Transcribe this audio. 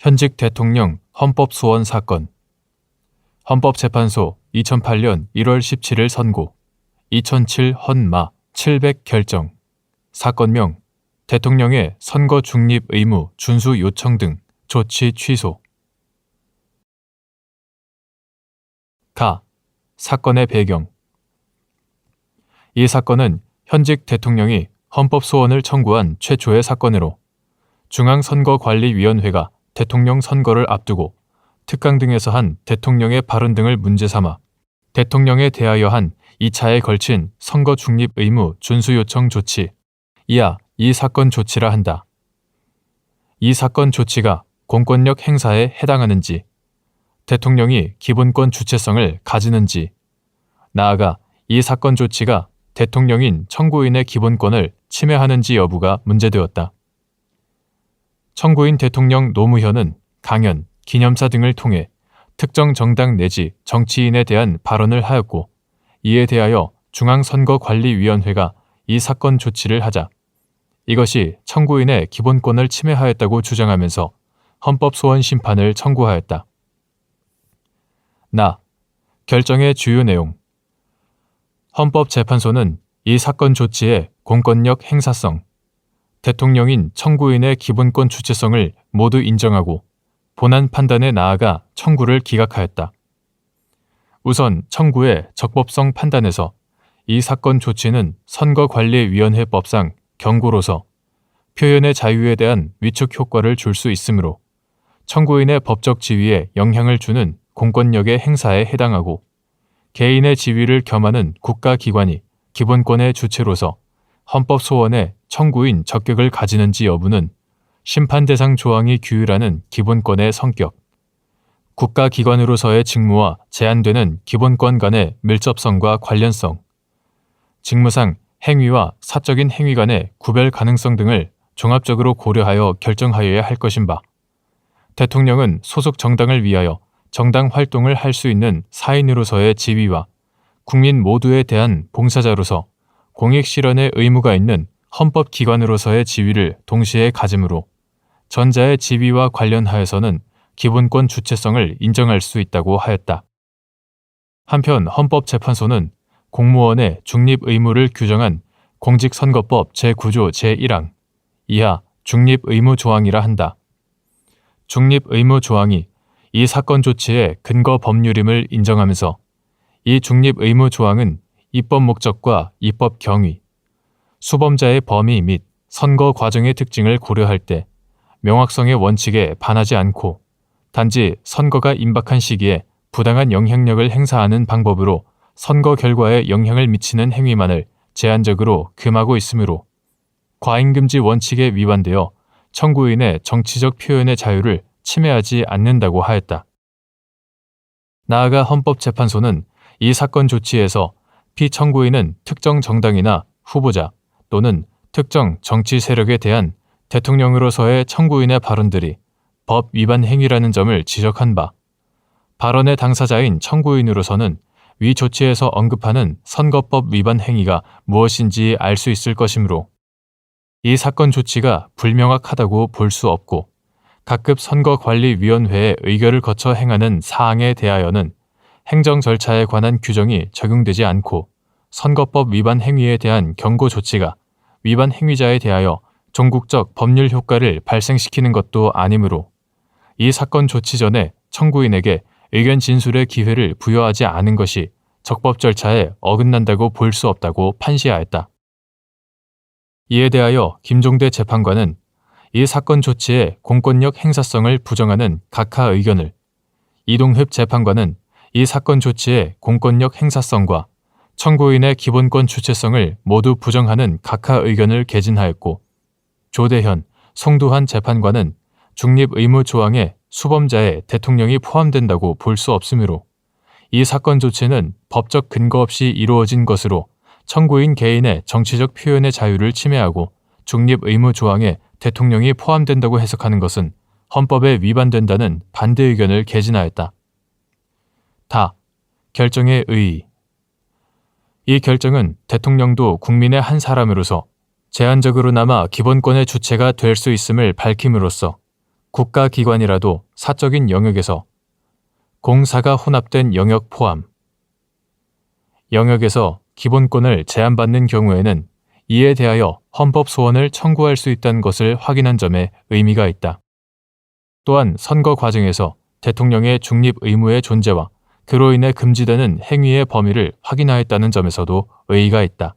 현직 대통령 헌법 소원 사건. 헌법재판소 2008년 1월 17일 선고. 2007 헌마 700 결정. 사건명 대통령의 선거 중립 의무 준수 요청 등 조치 취소. 가. 사건의 배경. 이 사건은 현직 대통령이 헌법 소원을 청구한 최초의 사건으로 중앙선거관리위원회가 대통령 선거를 앞두고 특강 등에서 한 대통령의 발언 등을 문제 삼아 대통령에 대하여 한 2차에 걸친 선거 중립 의무 준수 요청 조치, 이하 이 사건 조치라 한다. 이 사건 조치가 공권력 행사에 해당하는지, 대통령이 기본권 주체성을 가지는지, 나아가 이 사건 조치가 대통령인 청구인의 기본권을 침해하는지 여부가 문제되었다. 청구인 대통령 노무현은 강연, 기념사 등을 통해 특정 정당 내지 정치인에 대한 발언을 하였고 이에 대하여 중앙선거관리위원회가 이 사건 조치를 하자 이것이 청구인의 기본권을 침해하였다고 주장하면서 헌법소원 심판을 청구하였다. 나 결정의 주요 내용 헌법재판소는 이 사건 조치의 공권력 행사성, 대통령인 청구인의 기본권 주체성을 모두 인정하고 본안 판단에 나아가 청구를 기각하였다. 우선 청구의 적법성 판단에서 이 사건 조치는 선거관리위원회법상 경고로서 표현의 자유에 대한 위축 효과를 줄 수 있으므로 청구인의 법적 지위에 영향을 주는 공권력의 행사에 해당하고 개인의 지위를 겸하는 국가기관이 기본권의 주체로서 헌법 소원에 청구인 적격을 가지는지 여부는 심판 대상 조항이 규율하는 기본권의 성격, 국가기관으로서의 직무와 제한되는 기본권 간의 밀접성과 관련성, 직무상 행위와 사적인 행위 간의 구별 가능성 등을 종합적으로 고려하여 결정하여야 할 것인 바, 대통령은 소속 정당을 위하여 정당 활동을 할 수 있는 사인으로서의 지위와 국민 모두에 대한 봉사자로서 공익 실현의 의무가 있는 헌법기관으로서의 지위를 동시에 가짐으로 전자의 지위와 관련하여서는 기본권 주체성을 인정할 수 있다고 하였다. 한편 헌법재판소는 공무원의 중립 의무를 규정한 공직선거법 제9조 제1항 이하 중립 의무 조항이라 한다. 중립 의무 조항이 이 사건 조치의 근거 법률임을 인정하면서 이 중립 의무 조항은 입법 목적과 입법 경위, 수범자의 범위 및 선거 과정의 특징을 고려할 때 명확성의 원칙에 반하지 않고 단지 선거가 임박한 시기에 부당한 영향력을 행사하는 방법으로 선거 결과에 영향을 미치는 행위만을 제한적으로 금하고 있으므로 과잉금지 원칙에 위반되어 청구인의 정치적 표현의 자유를 침해하지 않는다고 하였다. 나아가 헌법재판소는 이 사건 조치에서 피청구인은 특정 정당이나 후보자 또는 특정 정치 세력에 대한 대통령으로서의 청구인의 발언들이 법 위반 행위라는 점을 지적한 바, 발언의 당사자인 청구인으로서는 위 조치에서 언급하는 선거법 위반 행위가 무엇인지 알 수 있을 것이므로 이 사건 조치가 불명확하다고 볼 수 없고 각급 선거관리위원회의 의결을 거쳐 행하는 사항에 대하여는 행정 절차에 관한 규정이 적용되지 않고 선거법 위반 행위에 대한 경고 조치가 위반 행위자에 대하여 종국적 법률 효과를 발생시키는 것도 아니므로 이 사건 조치 전에 청구인에게 의견 진술의 기회를 부여하지 않은 것이 적법 절차에 어긋난다고 볼 수 없다고 판시하였다. 이에 대하여 김종대 재판관은 이 사건 조치의 공권력 행사성을 부정하는 각하 의견을 이동흡 재판관은 이 사건 조치의 공권력 행사성과 청구인의 기본권 주체성을 모두 부정하는 각하 의견을 개진하였고 조대현, 송두환 재판관은 중립 의무 조항에 수범자의 대통령이 포함된다고 볼 수 없으므로 이 사건 조치는 법적 근거 없이 이루어진 것으로 청구인 개인의 정치적 표현의 자유를 침해하고 중립 의무 조항에 대통령이 포함된다고 해석하는 것은 헌법에 위반된다는 반대 의견을 개진하였다. 다. 결정의 의의. 이 결정은 대통령도 국민의 한 사람으로서 제한적으로나마 기본권의 주체가 될 수 있음을 밝힘으로써 국가기관이라도 사적인 영역에서 공사가 혼합된 영역 포함 영역에서 기본권을 제한받는 경우에는 이에 대하여 헌법 소원을 청구할 수 있다는 것을 확인한 점에 의미가 있다. 또한 선거 과정에서 대통령의 중립 의무의 존재와 그로 인해 금지되는 행위의 범위를 확인하였다는 점에서도 의의가 있다.